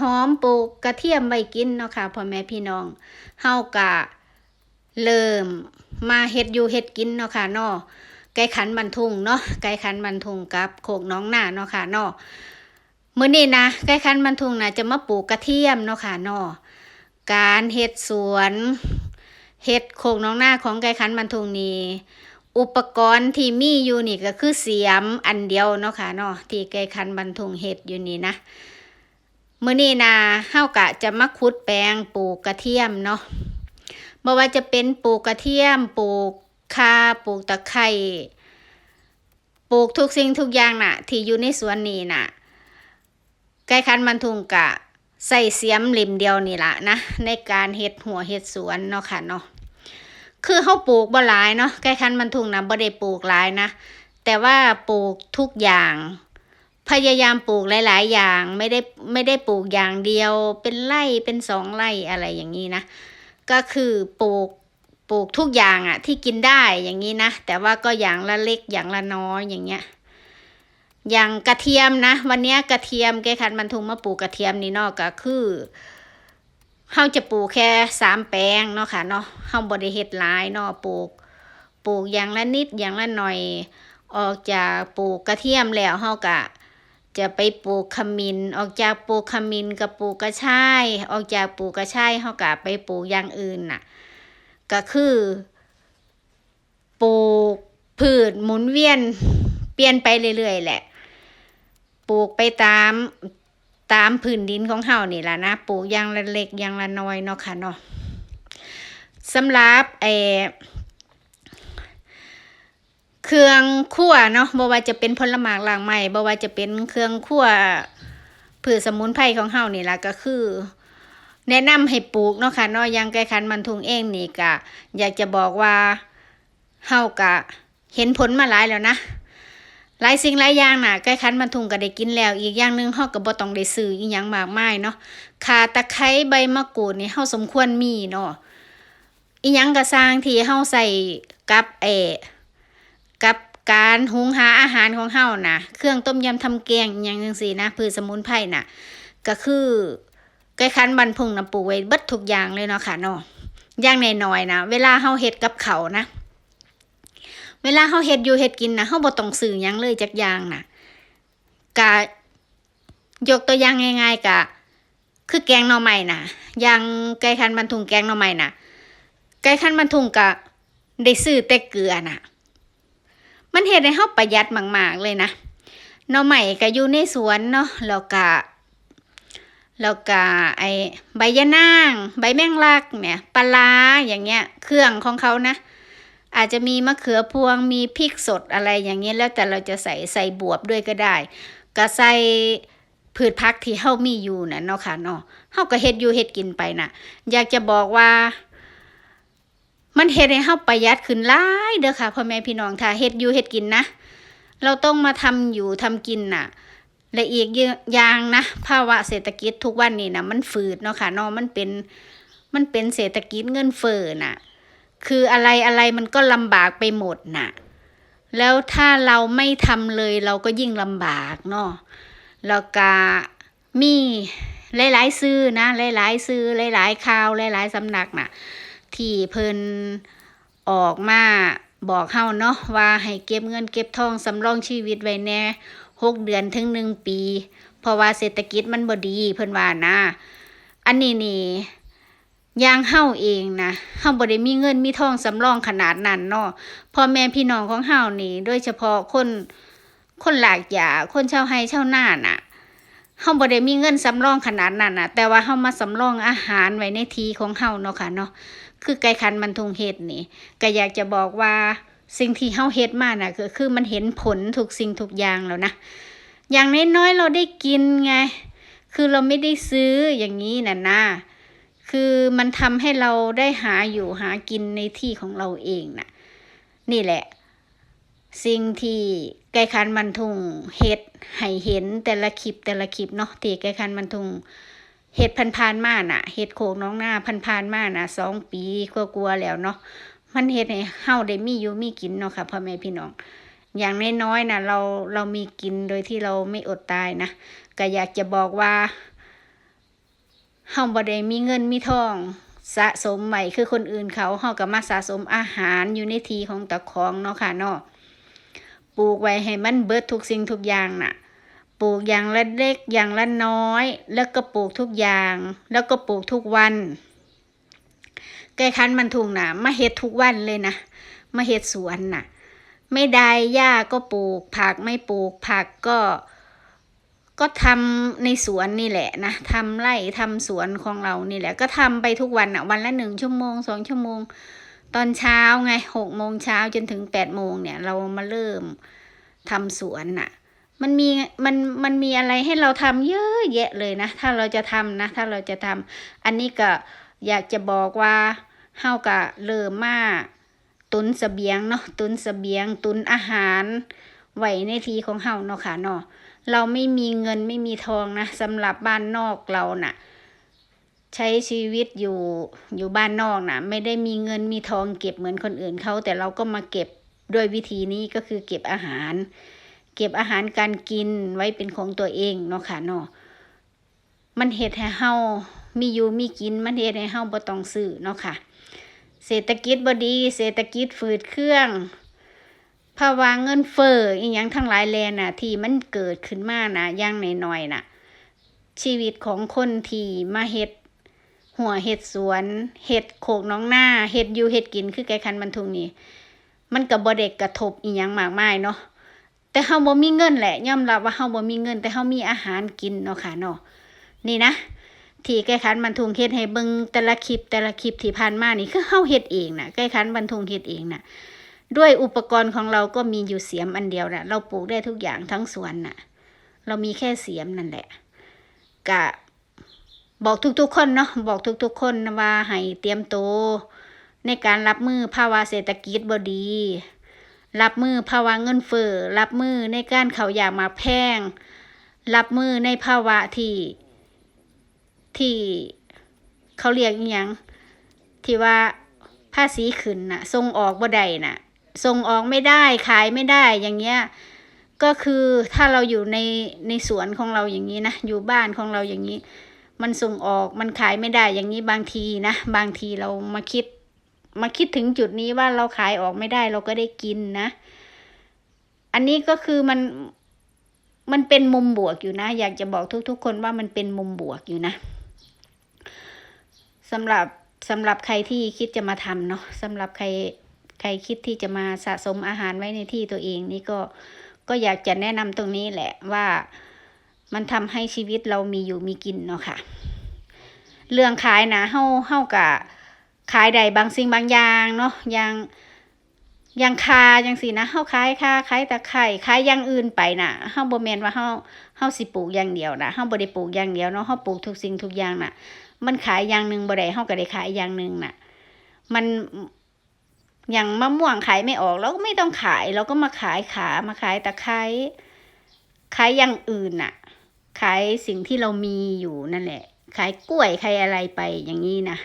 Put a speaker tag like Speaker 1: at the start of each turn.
Speaker 1: หอมปลูกกระเทียมไว้กินเนาะค่ะพ่อแม่พี่น้องเฮากะเริ่มมาเฮ็ดอยู่เฮ็ดกินเนาะค่ะเนาะไก่ขันบันทุงเนาะไก่ขันบันทุงกับโคกน้องหน้าเนาะค่ะเนาะมื้อนี้นะไก่ขันบันทุงนะจะมาปลูกกระเทียมเนาะค่ะเนาะการเฮ็ดสวนเฮ็ดโคกน้องหน้าของไก่ขันบันทุงนี้อุปกรณ์ที่มีอยู่นี่ก็คือเสียมอันเดียวเนาะค่ะเนาะที่ไก่ขันบันทุงเฮ็ดอยู่นี่นะ มื้อนี้นะเฮากะจะมาขุดแปลงปลูกกระเทียมเนาะบ่ว่าจะเป็นปลูกกระเทียม ปลูกข่าปลูกตะไคร้ปลูกทุกสิ่งทุกอย่างน่ะ ที่อยู่ในสวนนี้น่ะไก่คันมันทุงกะใส่เสียมเหลิมเดียวนี่ละนะในการเฮ็ดหัวเฮ็ดสวนเนาะค่ะเนาะคือเฮาปลูกบ่หลายเนาะไก่คันมันทุงนะบ่ได้ปลูกหลายนะแต่ว่าปลูกทุกอย่าง พยายามปลูกหลาย ๆ อย่างไม่ได้ไม่ได้ปลูกอย่างเดียว เป็นไร่เป็นสองไร่อะไรอย่างนี้นะ ก็คือปลูกปลูกทุกอย่างอะที่กินได้อย่างนี้นะ แต่ว่าก็อย่างละเล็กอย่างละน้อยอย่างเงี้ยอย่างกระเทียมนะ วันนี้กระเทียมแกคันบรรทุงมาปลูกกระเทียมนี่เนอกก็คือเฮาจะปลูกแค่สามแปลงเนาะค่ะเนาะเฮาบ่ได้เฮ็ดหลายเนาะปลูก ปลูกอย่างละนิดอย่างละหน่อย ออกจากปลูกกระเทียมแล้วเฮาก็ จะไปปลูกขมินออกจากปลูกขมินกับปลูกกระชาย ออกจากปลูกกระชายเขาก็ไปปลูกอย่างอื่นน่ะ ก็คือปลูกพืชหมุนเวียนเปลี่ยนไปเรื่อยๆแหละ ปลูกไปตามตามพื้นดินของเฮานี่แหละนะปลูกอย่างละเล็กอย่างละน้อยเนาะค่ะเนาะสำหรับไอ เครื่องคั่วเนาะบ่ว่าจะเป็นผลไม้หลากไม้บ่ว่าจะเป็นเครื่องคั่วพืชสมุนไพรของเฮานี่ล่ะก็คือ แนะนำให้ปลูกเนาะค่ะเนาะยังไก่คันมันทุงเองนี่ก็อยากจะบอกว่าเฮาก็เห็นผลมาหลายแล้วนะหลายสิ่งหลายอย่างน่ะไก่คันมันทุงก็ได้กินแล้ว อีกอย่างหนึงเฮาก็บ่ต้องได้ซื้ออีหยังมากมายเนาะข่าตะไคร้ใบมะกรูดนี่เฮาสมควรมีเนาะอีหยังก็สร้างที่เฮาใส่กับเอ กับการหุงหาอาหารของเฮานะเครื่องต้มยำทำแกงอย่างจังซี่นะพืชสมุนไพรน่ะ ก็คือไก่คันบันพุงนะปลูกไว้เบิดทุกอย่างเลยเนาะค่ะเนาะอย่างน้อยๆนะเวลาเฮาเฮ็ดกับเขานะ เวลาเฮาเฮ็ดอยู่เฮ็ดกินนะเฮาบ่ต้องซื้อหยังเลยจักอย่างน่ะกะยกตัวอย่างง่ายๆกะคือแกงหน่อไม้น่ะอย่างไก่คันบันทุงแกงหน่อไม้น่ะไก่คันบันทุงกะได้ซื้อแต่เกลือน่ะ มันเฮ็ดให้เฮาประหยัดมาก ๆ เลยนะหน่อไม้ก็อยู่ในสวนเนาะแล้วก็แล้วก็ไอ้ใบยะนาง ใบแมงลักเนี่ยปลาอย่างเงี้ย เครื่องของเขานะ อาจจะมีมะเขือพวงมีพริกสดอะไรอย่างเงี้ยแล้วแต่เราจะใส่ใส่บวบด้วยก็ได้ ก็ใส่พืชผักที่เฮามีอยู่น่ะเนาะค่ะเนาะเฮาก็เฮ็ดอยู่เฮ็ดกินไปน่ะ อยากจะบอกว่า มันเฮ็ดให้เฮาประหยัดขึ้นหลายเด้อค่ะพ่อแม่พี่น้องถ้าเฮ็ดอยู่เฮ็ดกินนะ เราต้องมาทำอยู่ทำกินน่ะและอีกอย่างนะภาวะเศรษฐกิจทุกวันนี้นะมันฝืดเนาะค่ะเนาะมันเป็นมันเป็นเศรษฐกิจเงินเฟ้อน่ะ คืออะไรอะไรมันก็ลำบากไปหมดน่ะ แล้วถ้าเราไม่ทำเลยเราก็ยิ่งลำบากเนาะแล้วก็มีหลายๆซื้อนะหลายๆซื้อหลายๆข่าวหลายๆสำนักน่ะ ที่เพิ่นออกมาบอกเฮาเนาะว่าให้เก็บเงินเก็บทองสำรองชีวิตไว้แน่หกเดือนถึงหนึ่งปี เพราะว่าเศรษฐกิจมันบ่ดีเพิ่นว่านะ อันนี้นี่อย่างเฮาเองนะเฮาบ่ได้มีเงินมีทองสำรองขนาดนั้นเนาะพ่อแม่พี่น้องของเฮานี่ โดยเฉพาะคนคนหลากหยาคนชาวไร่ชาวนาน่ะ เฮาบ่ได้มีเงินสำรองขนาดนั้นน่ะ แต่ว่าเฮามาสำรองอาหารไว้ในที่ของเฮาเนาะค่ะเนาะคือไก่คันมันทุงเฮ็ดนี่ก็อยากจะบอกว่าสิ่งที่เฮาเฮ็ดมาน่ะก็คือมันเห็นผลทุกสิ่งทุกอย่างแล้วนะอย่างน้อยๆเราได้กินไง คือเราไม่ได้ซื้ออย่างนี้น่ะนะคือมันทำให้เราได้หาอยู่หากินในที่ของเราเองน่ะ นี่แหละ สิ่งที่ไก่คันมันทุงเฮ็ดให้เห็นแต่ละคลิปแต่ละคลิปเนาะที่ไก่คันมันทุงเห็ดพันพานมาน่ะเห็ดโขกน้องหน้าพันพานมาน่ะสองปีกลัวๆแล้วเนาะมันเห็ดให้เฮาได้มีอยู่มีกินเนาะค่ะพ่อแม่พี่น้อง อย่างน้อยๆน่ะเราเรามีกินโดยที่เราไม่อดตายนะก็อยากจะบอกว่าเฮาบ่ได้มีเงินมีทองสะสมไว้คือคนอื่นเขาเฮาก็มาสะสมอาหารอยู่ในทีของตะของเนาะค่ะเนาะ ปลูกไว้ให้มันเบิดทุกสิ่งทุกอย่างน่ะ ปลูกอย่างละเล็กอย่างละน้อย แล้วก็ปลูกทุกอย่าง แล้วก็ปลูกทุกวันแก้คันมันทุ่งน่ะมาเฮ็ดทุกวันเลยนะมาเฮ็ดสวนน่ะ ไม่ได้หญ้าก็ปลูก ผักไม่ปลูกผักก็ ก็ทำในสวนนี่แหละนะทำไร่ทำสวนของเรานี่แหละ ก็ทำไปทุกวันอะวันละหนึ่งชั่วโมงสองชั่วโมง ตอนเช้าไงหกโมงเช้าจนถึงแปดโมงเนี่ย เรามาเริ่มทำสวนน่ะ มันมีมันมันมีอะไรให้เราทำเยอะแยะเลยนะ ถ้าเราจะทำนะ ถ้าเราจะทำอันนี้ก็อยากจะบอกว่าเฮาก็เริ่มมาตุนเสบียงเนาะตุนเสบียง ตุนอาหารไว้ในทีของเฮาเนาะค่ะเนาะเราไม่มีเงินไม่มีทองนะสำหรับบ้านนอกเราน่ะ ใช้ชีวิตอยู่อยู่บ้านนอกนะไม่ได้มีเงินมีทองเก็บเหมือนคนอื่นเขาแต่เราก็มาเก็บด้วยวิธีนี้ก็คือเก็บอาหาร เก็บอาหารการกินไว้เป็นของตัวเองเนาะค่ะเนาะมันเฮ็ดให้เฮามีอยู่มีกินมันเฮ็ดให้เฮาบ่ต้องซื้อเนาะค่ะ เศรษฐกิจบ่ดี เศรษฐกิจฝืดเครื่องภาวะเงินเฟ้ออีหยังทั้งหลายแลน่ะ ที่มันเกิดขึ้นมานะอย่างน้อยๆน่ะ ชีวิตของคนที่มาเฮ็ด หัวเฮ็ดสวนเฮ็ดโขกน้องหน้าเฮ็ดอยู่เฮ็ดกินคือไก่คันบรรทุงนี่ มันก็บ่ได้กระทบอีหยังมากมายเนาะ แต่เฮาบ่มีเงินแหละยอมรับว่าเฮาบ่มีเงิน แต่เฮามีอาหารกินเนาะค่ะเนาะ นี่นะ ที่ไก่คันบรรทุงเฮ็ดให้เบิ่งแต่ละคลิปแต่ละคลิปที่ผ่านมานี่คือเฮาเฮ็ดเองน่ะไก่คันบรรทุงเฮ็ดเองน่ะ ด้วยอุปกรณ์ของเราก็มีอยู่เสียมอันเดียวน่ะ เราปลูกได้ทุกอย่างทั้งสวนน่ะ เรามีแค่เสียมนั่นแหละกะ บอกทุกๆคนเนาะบอกทุกๆคนว่าให้เตรียมตัวในการรับมือภาวะเศรษฐกิจบดี รับมือภาวะเงินเฟ้อรับมือในการเขาอยากมาแพง รับมือในภาวะที่ที่เขาเรียกอหยังที่ว่าภาษีขึ้นน่ะส่งออกบ่ได้น่ะส่งออกไม่ได้ขายไม่ได้อย่างเงี้ยก็คือถ้าเราอยู่ในในสวนของเราอย่างนี้นะอยู่บ้านของเราอย่างนี้ มันส่งออกมันขายไม่ได้อย่างนี้บางทีนะบางทีเรามาคิด มาคิดถึงจุดนี้ว่าเราขายออกไม่ได้เราก็ได้กินนะ อันนี้ก็คือมันมันเป็นมุมบวกอยู่นะ อยากจะบอกทุกๆ คนว่ามันเป็นมุมบวกอยู่นะสำหรับสำหรับใครที่คิดจะมาทำเนาะสำหรับใครใครคิดที่จะมาสะสมอาหารไว้ในที่ตัวเองนี่ก็ก็อยากจะแนะนำตรงนี้แหละว่า มันทำให้ชีวิตเรามีอยู่มีกินเนาะค่ะ เรื่องขายนะเฮาเฮากะขายได้บางสิ่งบางอย่างเนาะอย่างอย่างคาจังสินะเฮาขายคาขายตะไคร่ขายอย่างอื่นไปน่ะเฮาบ่แม่นว่าเฮาเฮาสิปลูกอย่างเดียวนะเฮาบ่ได้ปลูกอย่างเดียวเนาะเฮาปลูกทุกสิ่งทุกอย่างน่ะ มันขายอย่างหนึ่งบ่ได้เฮาก็ได้ขายอย่างหนึ่งน่ะ มันอย่างมะม่วงขายไม่ออกเราก็ไม่ต้องขายเราก็มาขายขามาขายตะไคร้ขายอย่างอื่นน่ะ ขายสิ่งที่เรามีอยู่นั่นแหละ ขายกล้วยขายอะไรไปอย่างนี้นะ